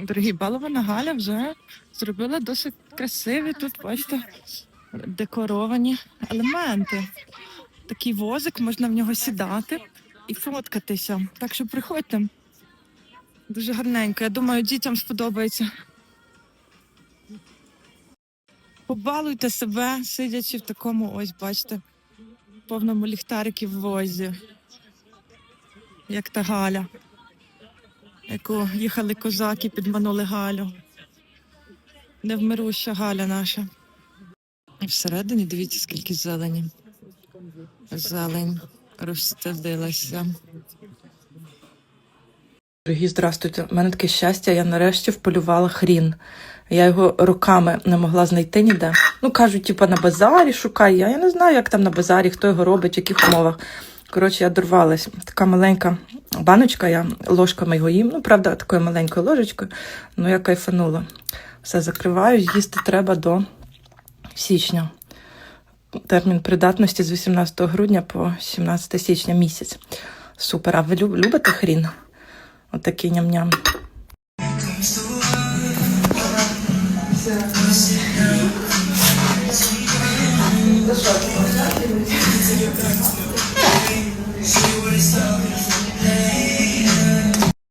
Дорогі, балована Галя вже зробила досить красиві тут, бачите, декоровані елементи. Такий возик, можна в нього сідати і фоткатися. Так що приходьте. Дуже гарненько. Я думаю, дітям сподобається. Побалуйте себе, сидячи в такому, ось, бачите, повному ліхтариків в возі. Як та Галя, яку їхали козаки, підманули Галю. Невмируща Галя наша. І всередині дивіться, скільки зелені. Зелень розстелилася. Дорогі, здрастуйте. У мене таке щастя, я нарешті вполювала хрін. Я його роками не могла знайти ніде. Ну, кажуть, типа на базарі шукай. Я, я не знаю, як там на базарі, хто його робить, в яких умовах. Коротше, я дорвалась. Така маленька баночка, я ложками його їм. Ну, правда, такою маленькою ложечкою. Ну, я кайфанула. Все закриваю, їсти треба до січня. Термін придатності з 18 грудня по 17 січня місяць. Супер. А ви любите хрін? Отакий ням-ням.